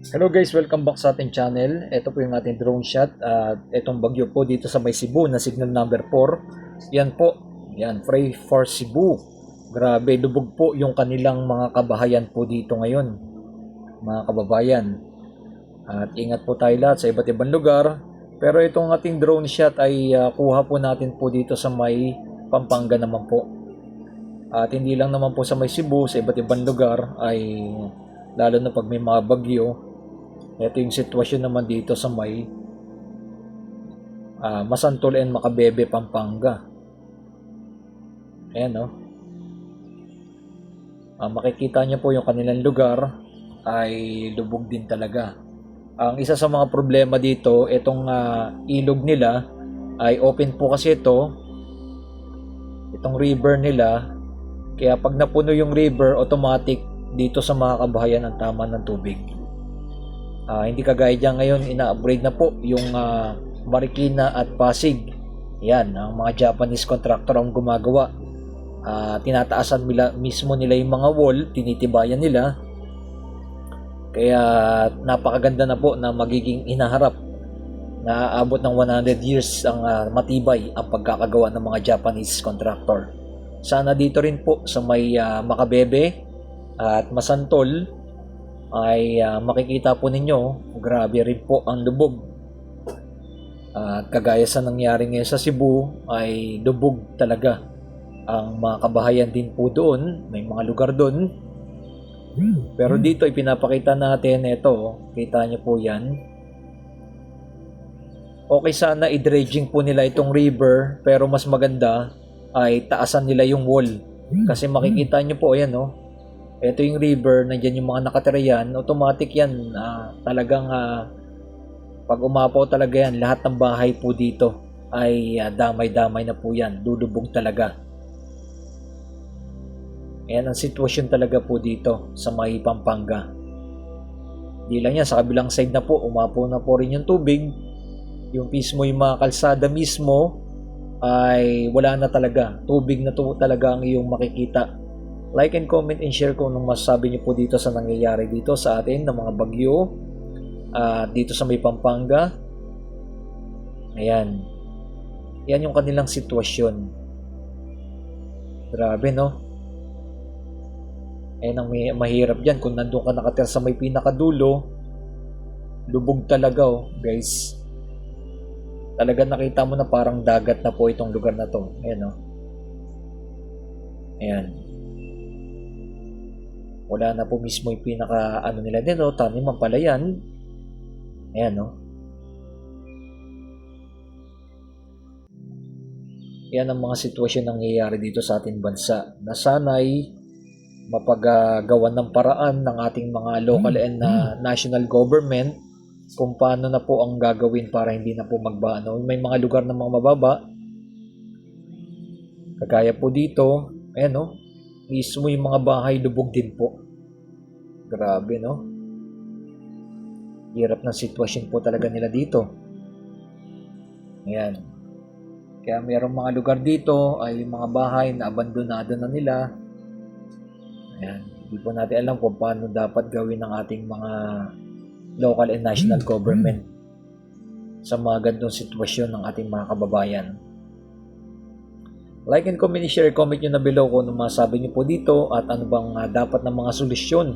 Hello guys, welcome back sa ating channel. Ito po yung ating drone shot. At itong bagyo po dito sa may Cebu na signal number 4. Yan po. Yan, pray for Cebu. Grabe, lubog po yung kanilang mga kabahayan po dito ngayon. Mga kababayan. At ingat po tayo lahat sa iba't ibang lugar. Pero itong ating drone shot ay ah, kuha po natin po dito sa may Pampanga naman po. At hindi lang naman po sa may Cebu, sa iba't ibang lugar ay lalo na pag may mga bagyo. Ito yung sitwasyon naman dito sa may ah, Masantol and Makabebe, Pampanga. Ayan no. Ah, makikita niyo po yung kanilang lugar ay lubog din talaga. Ang isa sa mga problema dito, itong ah, ilog nila ay open po kasi ito. Itong river nila. Kaya pag napuno yung river, automatic dito sa mga kabahayan ang tama ng tubig. Ah, hindi kagaya dyan ngayon, ina-upgrade na po yung ah, Marikina at Pasig. Yan, ang mga Japanese contractor ang gumagawa. Ah, tinataasan nila, mismo nila yung mga wall, tinitibayan nila. Kaya napakaganda na po na magiging inaharap na aabot ng 100 years ang ah, matibay ang pagkakagawa ng mga Japanese contractor. Sana dito rin po sa may ah, Makabebe at Masantol ay ah, makikita po ninyo grabe rin po ang lubog. At kagaya sa nangyari ngayon sa Cebu ay lubog talaga ang mga kabahayan din po doon. May mga lugar doon. Pero dito ipinapakita natin ito, kita niyo po yan. Okay sana i-dredging po nila itong river pero mas maganda ay taasan nila yung wall. Kasi makikita niyo po ayan no. Ito yung river, nandiyan yung mga nakatira yan, automatic yan. ah, talagang ah, pag umapaw talaga yan, lahat ng bahay po dito ay ah, damay-damay na po yan. Lulubog talaga. Ayan ang sitwasyon talaga po dito sa may Pampanga. Di lang yan, sa kabilang side na po, umapo na po rin yung tubig. Yung mismo yung mga kalsada mismo ay wala na talaga. Tubig na to talaga ang iyong makikita. Like and comment and share kung anong masasabi niyo po dito sa nangyayari dito sa atin ng mga bagyo at dito sa may Pampanga. Ayan. Yan yung kanilang sitwasyon. Grabe no? Ayan ang mahirap dyan. Kung nandun ka nakatira sa may pinakadulo, lubog talaga oh, guys. Talaga nakita mo na parang dagat na po itong lugar na to. Ayan oh. Ayan. Wala na po mismo yung pinaka ano nila dito, tanim ang palayan. Ayan oh. Yan ang mga sitwasyon na nangyayari dito sa ating bansa na sana'y mapagagawan ng paraan ng ating mga local and uh, national government kung paano na po ang gagawin para hindi na po magbaano. May mga lugar na mga mababa. Kagaya po dito, ayan no, mismo yung mga bahay lubog din po. Grabe no. Hirap ng sitwasyon po talaga nila dito. Ayan. Kaya mayroong mga lugar dito ay mga bahay na abandonado na nila. Ayan. Hindi po natin alam kung paano dapat gawin ng ating mga local and national government sa mga gandong sitwasyon ng ating mga kababayan. Like and comment share, comment nyo na below kung ano masabi nyo po dito at ano bang ah, dapat ng mga solusyon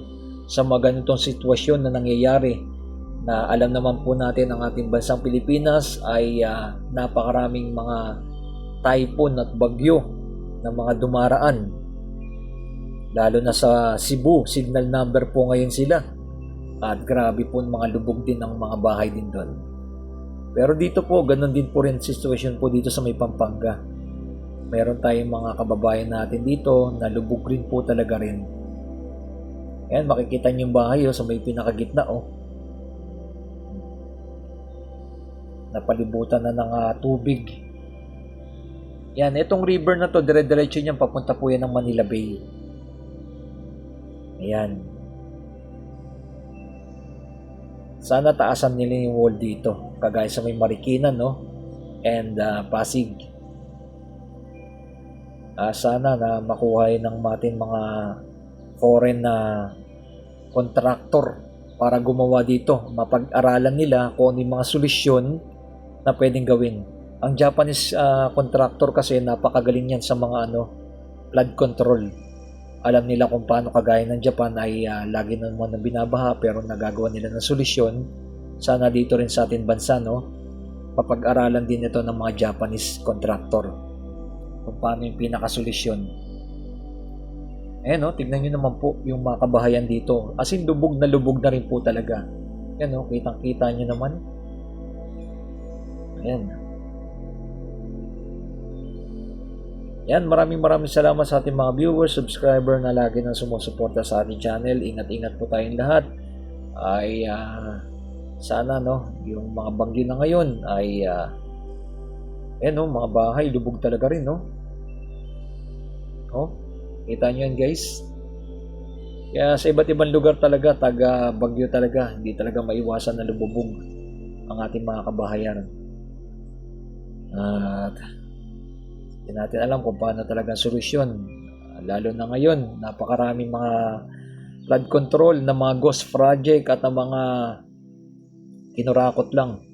sa mga ganitong sitwasyon na nangyayari na alam naman po natin ang ating bansang Pilipinas ay ah, napakaraming mga typhoon at bagyo na mga dumaraan lalo na sa Cebu, signal number po ngayon sila at grabe po mga lubog din ng mga bahay din doon. Pero dito po, ganun din po rin situation po dito sa may Pampanga. Meron tayong mga kababayan natin dito na lubog rin po talaga rin. Ayan, makikita niyo yung bahay oh, sa may pinakagitna oh. Napalibutan na ng ah, tubig. Yan, itong river na to, dire-diretso niyan papunta po yan ng Manila Bay. Ayan. Sana taasan nila yung wall dito. Kagaya sa may Marikina, no? And ah, Pasig. Ah, sana na makuha ng ating mga foreign na contractor para gumawa dito. Mapag-aralan nila kung ano yung mga solusyon na pwedeng gawin. Ang Japanese ah, contractor kasi napakagaling yan sa mga ano flood control. Alam nila kung paano kagaya ng Japan ay ah, lagi naman na binabaha pero nagagawa nila ng solusyon. Sana dito rin sa ating bansa no, papag-aralan din ito ng mga Japanese contractor kung paano yung pinakasolusyon. Eh no, tignan nyo naman po yung mga kabahayan dito. As in, lubog na lubog na rin po talaga. Yan no, kitang-kita nyo naman. Ayan. Yan, maraming maraming salamat sa ating mga viewers, subscriber na lagi nang sumusuporta sa ating channel. Ingat-ingat po tayong lahat. Ay ah, sana no, yung mga bagyo na ngayon ay ah, ayan no, mga bahay lubog talaga rin no. Oh, kita nyo yan guys. Kaya sa iba't ibang lugar talaga, taga bagyo talaga, hindi talaga maiwasan na lumubog ang ating mga kabahayan. At hindi natin alam kung paano talaga ang solusyon. Lalo na ngayon, napakaraming mga flood control na mga ghost project at ng mga kinurakot lang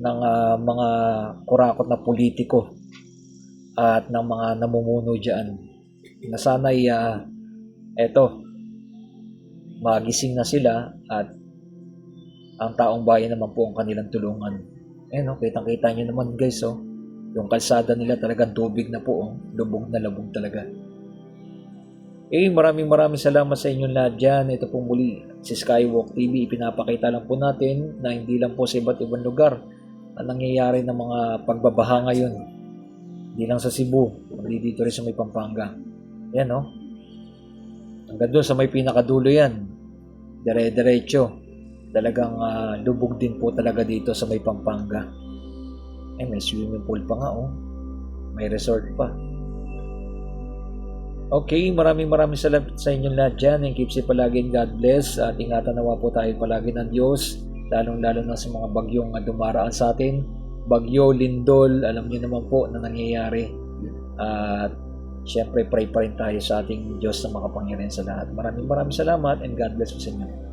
ng ah, mga kurakot na politiko at ng mga namumuno dyan na sana'y ah, eto magising na sila at ang taong bayan naman po ang kanilang tulungan. Eh no, kitang-kita nyo naman guys oh. Yung kalsada nila talagang tubig na po oh. Lubog na lubog talaga. Eh, maraming maraming salamat sa inyong lahat dyan. Ito pong muli, si Skywalk TV. Ipinapakita lang po natin na hindi lang po sa iba't ibang lugar na nangyayari ng mga pagbabaha ngayon. Hindi lang sa Cebu, kundi dito rin sa may Pampanga. Yan, no? Hanggang doon sa may pinakadulo yan. Dire-diretso. Talagang ah, lubog din po talaga dito sa may Pampanga. Eh, may swimming pool pa nga, oh. May resort pa. Okay, maraming maraming salamat sa inyong lahat dyan and keep safe palagi and God bless. At ingatan nawa po tayo palagi ng Diyos, lalong-lalo na sa mga bagyong dumaraan sa atin. Bagyo, lindol, alam niyo naman po na nangyayari. At syempre pray pa rin tayo sa ating Diyos na makapangyarihan sa lahat. Maraming maraming salamat and God bless po sa inyo.